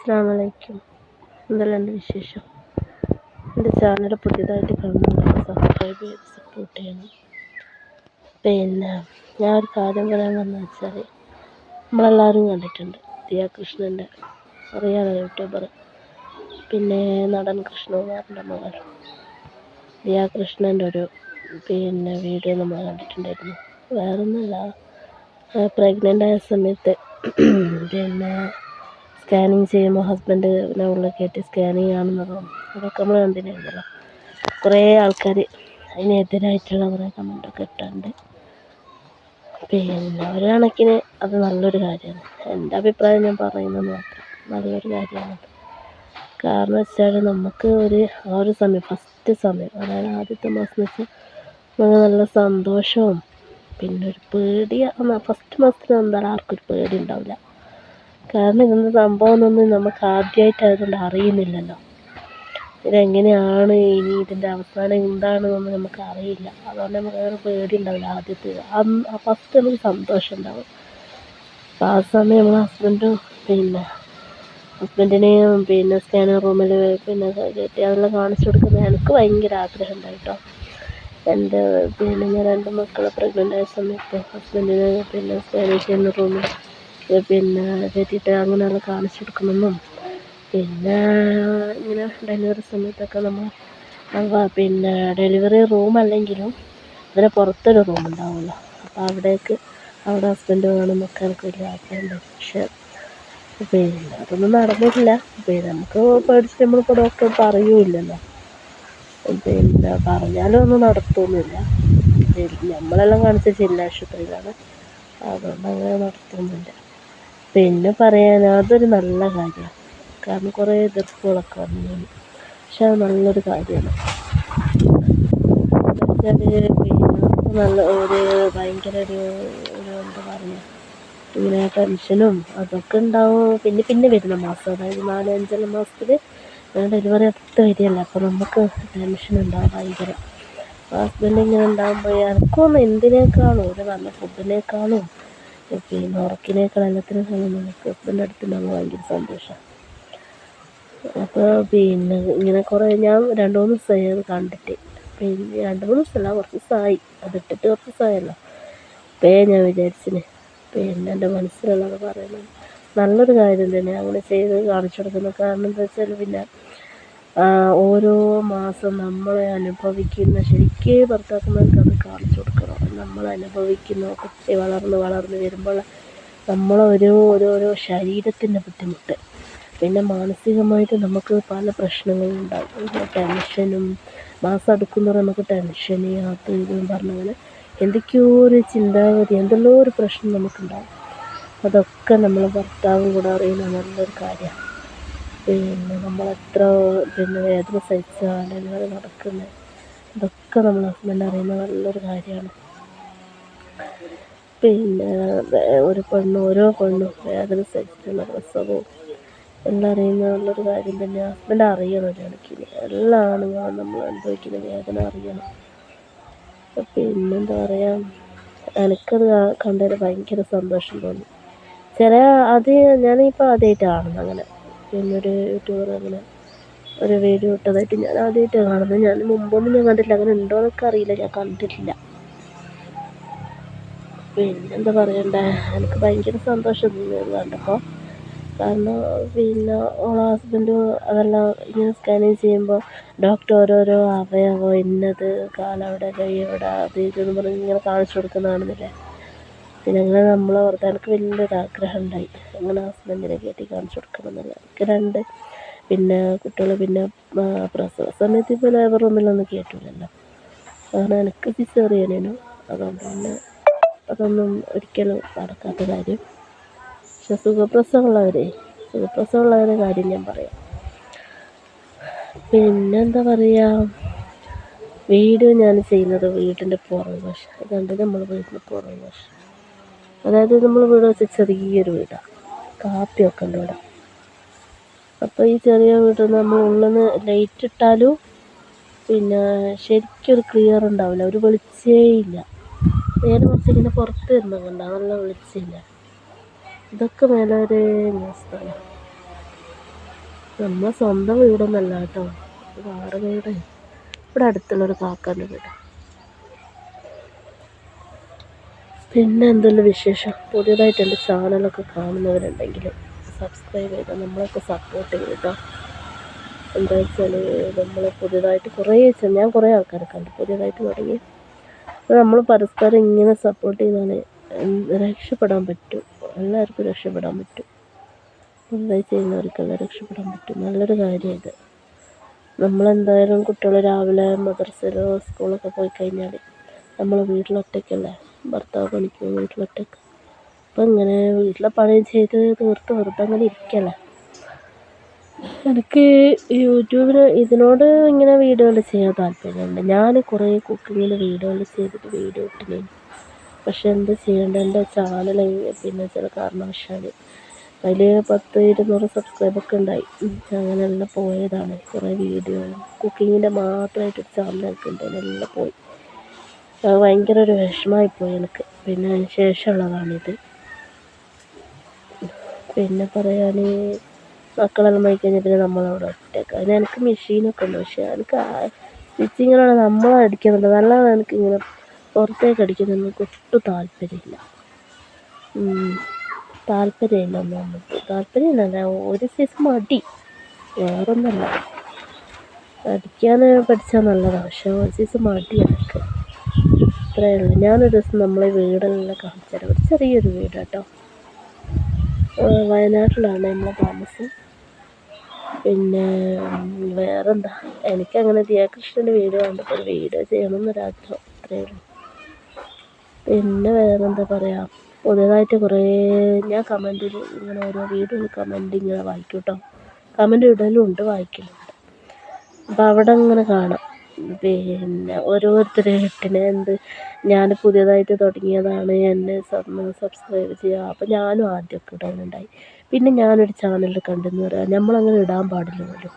അസ്സാം വലൈക്കും എന്തെല്ലാം എന്റെ വിശേഷം? എന്റെ ചാനൽ പുതിയതായിട്ട് കാണുന്നുണ്ട് സബ്സ്ക്രൈബ് ചെയ്ത് സപ്പോർട്ട് ചെയ്യണം. പിന്നെ ഞാൻ ഒരു കാര്യം പറയാൻ വന്നത് വെച്ചാൽ നമ്മളെല്ലാവരും കണ്ടിട്ടുണ്ട് ദിയ കൃഷ്ണന്റെ അറിയാലോ യൂട്യൂബർ പിന്നെ നടൻ കൃഷ്ണകുമാറിന്റെ മകൾ. ദിയ കൃഷ്ണന്റെ ഒരു പിന്നെ വീഡിയോ നമ്മൾ കണ്ടിട്ടുണ്ടായിരുന്നു. വേറൊന്നുമല്ല പ്രഗ്നന്റ് ആയ സമയത്ത് പിന്നെ സ്കാനിങ് ചെയ്യുമ്പോൾ ഹസ്ബൻഡ് ഉള്ളിൽ കയറ്റി സ്കാനിങ് ആണെന്നതും അതൊക്കെ നമ്മൾ കണ്ടിട്ടുണ്ടല്ലോ കുറേ ആൾക്കാർ അതിനെതിരായിട്ടുള്ള കുറേ കമന്റൊക്കെ ഇട്ടുണ്ട് പിന്നെ ഒരു കണക്കിന് അത് നല്ലൊരു കാര്യമാണ്. എന്റെ അഭിപ്രായം ഞാൻ പറയുന്നത് മാത്രം നല്ലൊരു കാര്യമാണ് കാരണം വെച്ചാൽ നമുക്ക് ഒരു ആ ഒരു സമയം ഫസ്റ്റ് സമയം അതായത് ആദ്യത്തെ മാസം വെച്ചാൽ നമുക്ക് നല്ല സന്തോഷവും പിന്നെ ഒരു പേടി ഫസ്റ്റ് മാസത്തിൽ എന്തായാലും ആർക്കും ഒരു പേടി ഉണ്ടാവില്ല. കാരണം ഇതെന്ത് സംഭവം എന്നൊന്നും നമുക്ക് ആദ്യമായിട്ടായതുകൊണ്ട് അറിയുന്നില്ലല്ലോ. ഇതെങ്ങനെയാണ് ഇനി ഇതിന്റെ അവസാനം എന്താണെന്നൊന്നും നമുക്ക് അറിയില്ല. അതുകൊണ്ട് നമുക്ക് അങ്ങനെ പേടി ഉണ്ടാവില്ല ആദ്യത്തെ ആ ഫസ്റ്റ് നമുക്ക് സന്തോഷം ഉണ്ടാവും. അപ്പം ആ സമയം നമ്മൾ ഹസ്ബൻഡും പിന്നെ ഹസ്ബൻഡിനെയും പിന്നെ സ്കാനർ റൂമിൽ പിന്നെ കയറ്റി അതെല്ലാം കാണിച്ചു കൊടുക്കുന്നത് എനിക്ക് ഭയങ്കര ആഗ്രഹം ഉണ്ടായിട്ടോ എന്റെ പിന്നെ ഞാൻ രണ്ട് മക്കളെ പ്രഗ്നന്റ് ആയ സമയത്ത് ഹസ്ബൻഡിനെ പിന്നെ സ്കാനിങ് ചെയ്യുന്ന റൂമിൽ പിന്നെ കയറ്റിയിട്ട് അങ്ങനെയുള്ള കാണിച്ചു കൊടുക്കണമെന്നും. പിന്നെ ഇങ്ങനെ ഡെലിവറി സമയത്തൊക്കെ നമ്മൾ പിന്നെ ഡെലിവറി റൂം അല്ലെങ്കിലും അതിന് പുറത്തൊരു റൂം ഉണ്ടാവുമല്ലോ. അപ്പോൾ അവിടേക്ക് അവിടെ ഹസ്ബൻഡ് വേണം എനിക്ക് വലിയ ആഗ്രഹമുണ്ട്. പക്ഷേ പിന്നെ അതൊന്നും നടന്നിട്ടില്ല. പിന്നെ നമുക്ക് പേടിച്ച് നമ്മളിപ്പോൾ ഡോക്ടർ പറയൂല്ലല്ലോ പിന്നെ പറഞ്ഞാലും ഒന്നും നടത്തൊന്നുമില്ല നമ്മളെല്ലാം കാണിച്ച ജില്ലാ ആശുപത്രിയിലാണ് അതുകൊണ്ട് അങ്ങനെ നടത്തൊന്നുമില്ല പിന്നെ പറയാൻ അതൊരു നല്ല കാര്യമാണ്. കാരണം കുറേ എതിർപ്പുകളൊക്കെ വന്നു. പക്ഷെ അത് നല്ലൊരു കാര്യമാണ്. നല്ല ഒരു ഭയങ്കര ഒരു ഒരു എന്താ പറയുക ഇങ്ങനെ ടെൻഷനും അതൊക്കെ ഉണ്ടാവും. പിന്നെ പിന്നെ വരുന്ന മാസം അതായത് നാല് അഞ്ചെല്ലാം മാസത്തിൽ ഡെലിവറി അടുത്ത് വരികയല്ല. അപ്പോൾ നമുക്ക് ടെൻഷൻ ഉണ്ടാവും ഭയങ്കര. ഹസ്ബൻഡ് ഇങ്ങനെ ഉണ്ടാകുമ്പോൾ എനിക്കൊന്നും എന്തിനേക്കാളും ഒരു നല്ല ഫുഡിനേക്കാളും പിന്നെ എല്ലാത്തിനും സമയം നമുക്ക് ഹസ്ബൻഡ് അടുത്തുണ്ടാകുമ്പോൾ ഭയങ്കര സന്തോഷമാണ് അപ്പോൾ പിന്നെ ഇങ്ങനെ കുറേ ഞാൻ രണ്ട് മൂന്ന് ദിവസമായി അത് കണ്ടിട്ട്. പിന്നെ രണ്ട് മൂന്ന് ദിവസമല്ല കുറച്ച് ദിവസമായി. അതിട്ടിട്ട് കുറച്ച് ദിവസമായല്ലോ. അപ്പേ ഞാൻ വിചാരിച്ചിന് പിന്നെ എന്റെ മനസ്സിലുള്ളത് പറയുന്നത്. നല്ലൊരു കാര്യം തന്നെ അങ്ങനെ ചെയ്ത് കാണിച്ചു കൊടുക്കുന്നത് കാരണം എന്താ വെച്ചാൽ പിന്നെ ഓരോ മാസം നമ്മൾ അനുഭവിക്കുന്ന ശരിക്കും ഭർത്താക്കന്മാർക്ക് അത് കാണിച്ചു കൊടുക്കണം. നമ്മൾ അനുഭവിക്കുന്ന കുട്ടി വളർന്ന് വളർന്ന് വരുമ്പോൾ ഓരോ ഓരോരോ ശരീരത്തിന്റെ ബുദ്ധിമുട്ട്. പിന്നെ മാനസികമായിട്ട് നമുക്ക് പല പ്രശ്നങ്ങളും ഉണ്ടാകും. ടെൻഷനും മാസം അടുക്കുന്നവരെ നമുക്ക് ടെൻഷന് അത് ഇതും പറഞ്ഞങ്ങനെ എന്തൊക്കെയോ ഒരു ചിന്താഗതി എന്തെല്ലോ ഒരു പ്രശ്നം നമുക്കുണ്ടാകും. അതൊക്കെ നമ്മൾ ഭർത്താവും കൂടെ അറിയുന്ന നല്ലൊരു കാര്യമാണ്. പിന്നെ നമ്മളെത്ര പിന്നെ വേദന സഹിച്ചാണ് ഡെലിവറി നടക്കുന്നത് ഇതൊക്കെ നമ്മൾ ഹസ്ബൻഡ് അറിയുന്ന നല്ലൊരു കാര്യമാണ് പിന്നെ ഒരു പെണ്ണ് ഓരോ പെണ്ണും വേദന സഹിച്ചിട്ടുള്ള പ്രസവവും എല്ലാം അറിയുന്ന നല്ലൊരു കാര്യം തന്നെ ഹസ്ബൻഡ് അറിയണം ഒരു എല്ലാം ആണുങ്ങളും നമ്മൾ അനുഭവിക്കുന്ന വേദന അറിയണം. പിന്നെന്താ പറയുക എനിക്കത് കണ്ടതിൽ ഭയങ്കര സന്തോഷം തോന്നി. ചില അത് ഞാനിപ്പോൾ ആദ്യമായിട്ടാണ് അങ്ങനെ. പിന്നെ ഒരു യൂട്യൂബർ അങ്ങനെ ഒരു വീഡിയോ ഇട്ടതായിട്ട് ഞാൻ ആദ്യമായിട്ടാണ് കാണുന്നത്. ഞാൻ മുമ്പൊന്നും ഞാൻ കണ്ടിട്ടില്ല. അങ്ങനെ ഉണ്ടോ എന്നൊക്കെ അറിയില്ല. ഞാൻ കണ്ടിട്ടില്ല. പിന്നെന്താ പറയണ്ടേ? എനിക്ക് ഭയങ്കര സന്തോഷം കണ്ടപ്പോൾ കാരണം പിന്നെ ഓളെ ഹസ്ബൻഡ് അതെല്ലാം ഇങ്ങനെ സ്കാനിങ് ചെയ്യുമ്പോൾ ഡോക്ടർ ഓരോരോ അവയവം ഇന്നത് കാലവിടെ കൈ അവിടെ അത് ഇതെന്ന് പറഞ്ഞ് ഇങ്ങനെ കാണിച്ചു കൊടുക്കുന്ന കാണുന്നില്ലേ പിന്നെ അങ്ങനെ നമ്മളെ വെറുതെ എനിക്ക് വലിയൊരു ആഗ്രഹം ഉണ്ടായി അങ്ങനെ ഹസ്ബൻഡിനെ കയറ്റി കാണിച്ചു കൊടുക്കണം എനിക്ക് രണ്ട് പിന്നെ കുട്ടികൾ പിന്നെ പ്രസവ സമയത്ത് ഇപ്പോൾ ലേബർ റൂമിലൊന്നും കയറ്റില്ലല്ലോ കാരണം എനിക്ക് സിസേറിയനേനു അതുകൊണ്ട് പിന്നെ അതൊന്നും ഒരിക്കലും നടക്കാത്ത കാര്യം. പക്ഷെ സുഖപ്രസവമുള്ളവരെ സുഖപ്രസവമുള്ളവരെ കാര്യം ഞാൻ പറയാം. പിന്നെന്താ പറയുക വീട് ഞാൻ ചെയ്യുന്നത് വീടിന്റെ പുറകുവശം. ഇതുണ്ട് നമ്മൾ വീടിന്റെ പുറകു വശം അതായത് നമ്മൾ വീട് വെച്ച ചെറിയൊരു വീടാണ് കാപ്പിയൊക്കെ ഉണ്ട് ഇവിടെ. അപ്പോൾ ഈ ചെറിയ വീട്ടിൽ നമ്മൾ ഉള്ളിൽ നിന്ന് ലൈറ്റ് ഇട്ടാലും പിന്നെ ശരിക്കൊരു ക്ലിയർ ഉണ്ടാവില്ല. ഒരു വെളിച്ചേ ഇല്ല. നേരെ മറിച്ച് ഇങ്ങനെ പുറത്ത് വരുന്നുണ്ടാവും നല്ല വെളിച്ചില്ല ഇതൊക്കെ മേലെ ഒരു സ്ഥലം നമ്മളെ സ്വന്തം വീടൊന്നല്ല കേട്ടോ. വേറെ വീട്. ഇവിടെ അടുത്തുള്ളൊരു കാക്കാന്റെ വീട്. പിന്നെ എന്തെല്ലാം വിശേഷം? പുതിയതായിട്ട് എന്റെ ചാനലൊക്കെ കാണുന്നവരുണ്ടെങ്കിൽ സബ്സ്ക്രൈബ് ചെയ്ത് നമ്മളൊക്കെ സപ്പോർട്ട് ചെയ്യും കേട്ടോ എന്താ വെച്ചാൽ നമ്മൾ പുതിയതായിട്ട് കുറേ ഞാൻ കുറേ ആൾക്കാരെ കണ്ടു. പുതിയതായിട്ട് തുടങ്ങി. നമ്മൾ പരസ്പരം ഇങ്ങനെ സപ്പോർട്ട് എന്ത് രക്ഷപ്പെടാൻ പറ്റും. എല്ലാവർക്കും രക്ഷപ്പെടാൻ പറ്റും. പുതുതായി ചെയ്യുന്നവർക്കെല്ലാം രക്ഷപ്പെടാൻ പറ്റും. നല്ലൊരു കാര്യം ഇത്. നമ്മളെന്തായാലും കുട്ടികൾ രാവിലെ മദ്രസയിലോ സ്കൂളൊക്കെ പോയി കഴിഞ്ഞാൽ നമ്മൾ വീട്ടിലൊറ്റയ്ക്കല്ലേ ഭർത്താവ് പണിക്ക് പോകും അപ്പം ഇങ്ങനെ വീട്ടിലെ പണി ചെയ്ത് തീർത്ത് വെറുതെ അങ്ങനെ ഇരിക്കല്ലേ. എനിക്ക് യൂട്യൂബിന് ഇതിനോട് ഇങ്ങനെ വീഡിയോകൾ ചെയ്യാൻ താല്പര്യമുണ്ട്. ഞാൻ കുറേ കുക്കിങ്ങിൽ വീഡിയോകൾ ചെയ്തിട്ട് വീഡിയോ ഇട്ടില്ലേ. പക്ഷെ എന്ത് ചെയ്യേണ്ടത് എന്റെ ചാനൽ പിന്നെ ചില കാരണവശാൽ അതിൽ പത്ത് ഇരുന്നൂറ് സബ്സ്ക്രൈബൊക്കെ ഉണ്ടായി. അങ്ങനെയെല്ലാം പോയതാണ്. കുറേ വീഡിയോകൾ കുക്കിങ്ങിന്റെ മാത്രമായിട്ടൊരു ചാനൽ എനിക്കുണ്ട് അതിനെല്ലാം പോയി. അത് ഭയങ്കര ഒരു വിഷമമായിപ്പോയി എനിക്ക്. പിന്നെ അതിന് ശേഷമുള്ളതാണിത്. പിന്നെ പറയാൻ മക്കളെല്ലാം പോയി കഴിഞ്ഞാൽ പിന്നെ നമ്മളവിടെ ഒറ്റയ്ക്ക്. അതിന് എനിക്ക് മെഷീനൊക്കെ ഉണ്ട്. പക്ഷേ എനിക്ക് സ്റ്റിച്ചിങ്ങിനോട് നമ്മൾ അടിക്കുന്നുണ്ട്. നല്ലതാണ് എനിക്കിങ്ങനെ പുറത്തേക്ക് അടിക്കുന്നതിനൊന്നും ഒട്ടും താല്പര്യമില്ല. താല്പര്യമില്ല നമുക്ക്. താല്പര്യമില്ല. ഒരു സൈസ് മടി. വേറൊന്നല്ല അടിക്കാൻ പഠിച്ചാൽ നല്ലതാണ്. പക്ഷേ ഒരു സൈസ് മടി എനിക്ക്. അത്രയേ ഉള്ളൂ. ഞാനൊരു ദിവസം നമ്മളെ വീടെല്ലാം കാണിച്ചു ഒരു ചെറിയൊരു വീട് കേട്ടോ. വയനാട്ടിലാണ് നമ്മളെ താമസം. പിന്നെ വേറെന്താ? എനിക്കങ്ങനെ ദിയാകൃഷ്ണന്റെ വീട് കണ്ടപ്പോൾ ഒരു വീഡിയോ ചെയ്യണമെന്നൊരാഗ്രഹം അത്രയേ ഉള്ളൂ. പിന്നെ വേറെന്താ പറയുക പുതിയതായിട്ട് കുറേ ഞാൻ കമന്റിൽ ഇങ്ങനെ ഓരോ വീഡിയോയിൽ കമന്റ് ഇങ്ങനെ വായിക്കും കേട്ടോ. കമന്റ് ഇടലും ഉണ്ട് വായിക്കലുണ്ട് അപ്പോൾ അവിടെ ഇങ്ങനെ കാണാം. പിന്നെ ഓരോരുത്തർ ഇട്ടിന് എന്ത് ഞാൻ പുതിയതായിട്ട് തുടങ്ങിയതാണ് എന്നെ സബ്സ്ക്രൈബ് ചെയ്യുക അപ്പം ഞാനും ആദ്യമൊക്കെ ഇടാനുണ്ടായി. പിന്നെ ഞാനൊരു ചാനൽ കണ്ടെന്ന് പറയാം. നമ്മളങ്ങനെ ഇടാൻ പാടില്ലല്ലോ.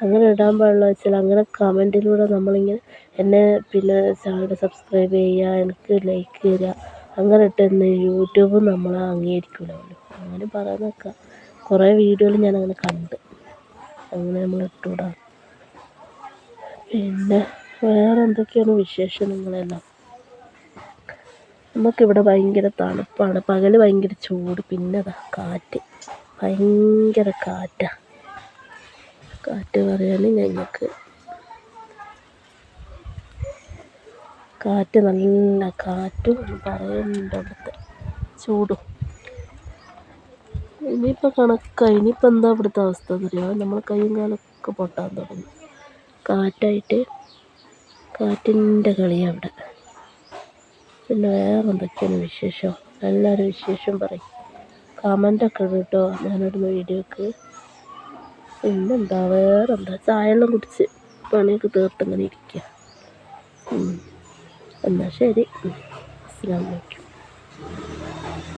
അങ്ങനെ ഇടാൻ പാടില്ല വെച്ചാൽ അങ്ങനെ കമന്റിലൂടെ നമ്മളിങ്ങനെ എന്നെ പിന്നെ ചാനൽ സബ്സ്ക്രൈബ് ചെയ്യുക എനിക്ക് ലൈക്ക് തരിക അങ്ങനെ ഇട്ടെന്ന് യൂട്യൂബ് നമ്മൾ അംഗീകരിക്കില്ലല്ലോ അങ്ങനെ പറയുന്നൊക്കെ കുറേ വീഡിയോയിൽ ഞാനങ്ങനെ കണ്ട്. അങ്ങനെ നമ്മൾ ഇട്ടുകൂടാ പിന്നെ വേറെ എന്തൊക്കെയാണ് വിശേഷം നിങ്ങളെല്ലാം നമുക്കിവിടെ ഭയങ്കര തണുപ്പാണ്. പകൽ ഭയങ്കര ചൂട്. പിന്നെ ദാ കാറ്റ്. ഭയങ്കര കാറ്റാണ് കാറ്റ് പറയാൻ ഞങ്ങൾക്ക് കാറ്റ് നല്ല കാറ്റും പറയുന്നുണ്ട് അവിടുത്തെ ചൂടും. ഇനിയിപ്പോൾ കണക്കായി. ഇനിയിപ്പോൾ എന്താ ഇവിടുത്തെ അവസ്ഥ എന്നറിയാമോ നമ്മൾ കൈയും കാലൊക്കെ പൊട്ടാൻ തുടങ്ങി. കാറ്റായിട്ട് കാറ്റിന്റെ കളിയാണ് അവിടെ. പിന്നെ വേറെ എന്തൊക്കെയാണ് വിശേഷം? എല്ലാവരും വിശേഷം പറയും. കമന്റൊക്കെ ഇടും കേട്ടോ ഞാനിടുന്ന വീഡിയോക്ക് പിന്നെന്താ? വേറെ എന്താ ചായയെല്ലാം കുടിച്ച് പണിയൊക്കെ തീർത്തങ്ങനെ ഇരിക്കുക എന്നാൽ ശരി. അസ്സാം അലൈക്കും.